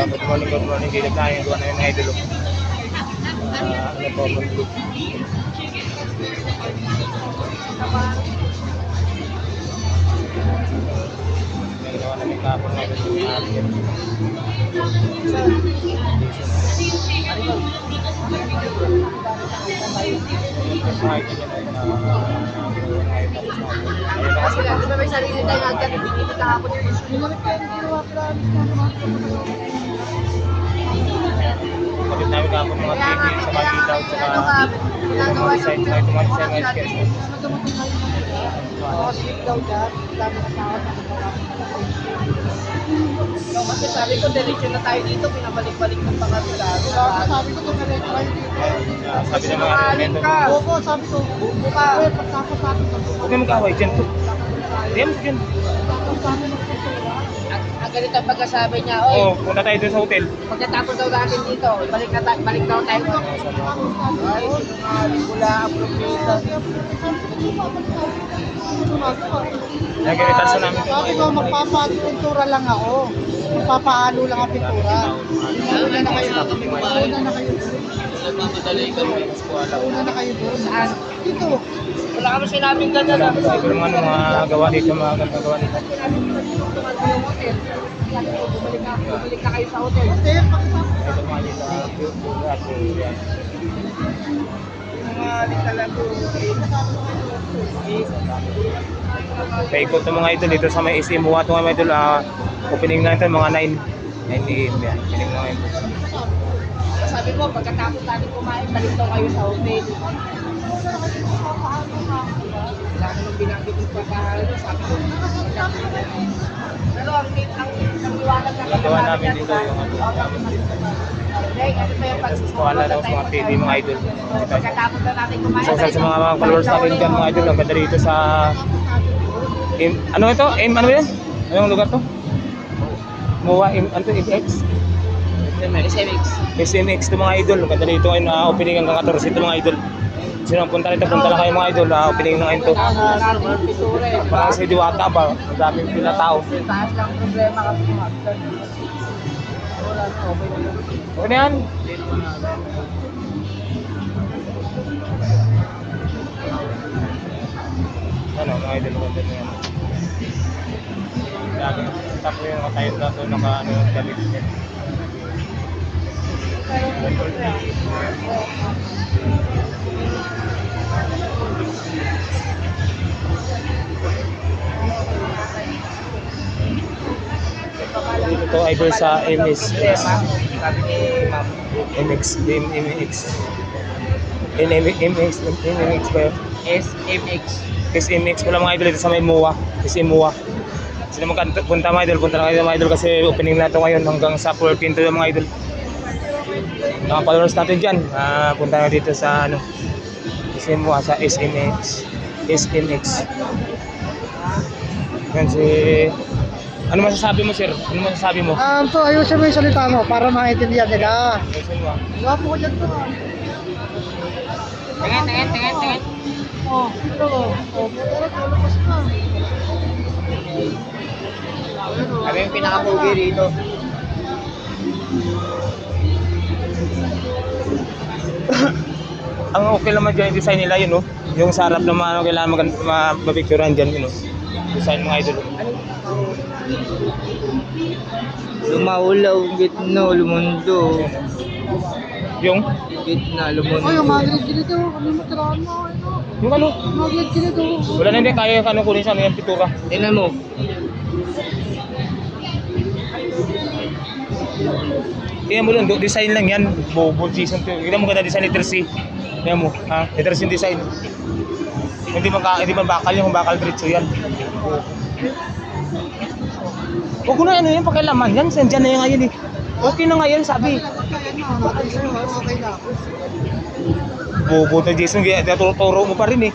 Good morning, good morning. Gilip na yung gawa na idol. Ano po. Yung gawa namin kahapon na idol. Ayun na kasi Di ba may sarili tayo agad, binibig kahapon yung issue. kapit namin kahapon mga Kaya nga, TV sa kaya nga, Makita at may saka ano ka, ginagawa mga design, mga mga design mga natin. Oo, sleep daw dyan. Dami na tao na Ikaw kasi sabi ko, diretso na tayo dito, pinabalik-balik ng pangabilado. Sabi ko, tumiret tayo dito. Ah, Sabi ng mga elemento ka. Opo, sabi ko, Bubo ka. eh, pagtapos sa Huwag na mag-away dyan mo dyan. Natin ng. Ang, ganito ang pagkasabi niya, oy, Oo, punta tayo dun sa hotel. pagkatapos daw natin dito, balik na balik daw tayo. Ay, sinungaling propeta. Nagkiritan sa namin. Sabi ko, magpapagpintura lang ako. Magpapaalo lang ang pintura. Una na kayo. Una na kayo. Nagmamadali kami. Una na kayo doon. Saan? Dito. Wala kami sinabing ganda na. Yung ano, mga gawa dito, mga ganda gawa dito. Bumalik na, kayo sa hotel. Hotel, pagkatapos. Ito mga dito, talaga. Paikot ng mga idol dito sa may SM Buhat mga idol. ah, opening na ito mga 9. 9 AM yan. Opening na ngayon. Sabi ko, pagkatapos natin kumain, balik daw kayo sa hotel. Wala namang binanggit yung pagkahalo. Sabi ko, pero ang ang ang liwanag na Gagawa namin dito yung ano. Ano pa yung Kuha na daw sa mga TV mga idol. Kumain. So, sa mga mga followers natin dyan mga idol, ang ganda dito sa... M, ano ito? M, ano yan? Anong lugar to? MUA, M, ano to? MX? SMX. SMX to mga idol. Ganda dito ngayon na opening hanggang 14 ito mga idol. Sino ang punta rito? Punta lang kayo mga idol. na opening na ngayon to. Parang sa Diwata ba? Ang daming pila tao. Taas lang problema kasi mga Na yan. Ano, mga idol, ganda na yan. Dami. Tapos yung nakatayo na ito, naka ano, damit niya. Ito idol sa MS. Sabi ni ma'am. MX, M- MX. NM- MX, MX ba yun? SMX. SMX pala mga idol dito sa may MUA. SM MUA. Sino mga punta mga idol, punta na kayo mga idol kasi opening na ito ngayon hanggang sa 14 to mga idol. Mga followers natin dyan, ah, punta na dito sa ano, SM MUA, sa SMX. SMX. Yan si... Ano masasabi mo sir? Ano masasabi mo? Um, so, ayusin mo yung salita mo para maintindihan nila. SM MUA. Gwapo ko dyan to. ah. Tingin, tingin, tingin, tingin. Oh, ito. Oh, pero tulog na. Kami yung pinaka-pogi rito. ang okay naman dyan yung design nila yun, no? Yung sa harap naman, ano, kailangan mag mapapicturean dyan, yun, no? Design mga idol. Lumaulaw, gitna, lumundo. Yung, Gitna, Oh, yung mga gilid-gilid oh. Ano mo tirahan mo? Ano? yung ano? Gilid-gilid oh. Wala na hindi, kaya ka ano kunin sa ano yung pitura. Tingnan mo. Tingnan mo do- design lang yan. Bobo season 2. Tingnan mo ganda design letter C. Tingnan mo, ha? Yung design. Hindi man, hindi man bakal yung bakal diretso yan. Huwag ko na ano yan, pakialaman yan. Sandyan na yan ngayon eh. Okay na ngayon, sabi. Na. Bobo to Jason, kaya tinuturo mo pa rin eh.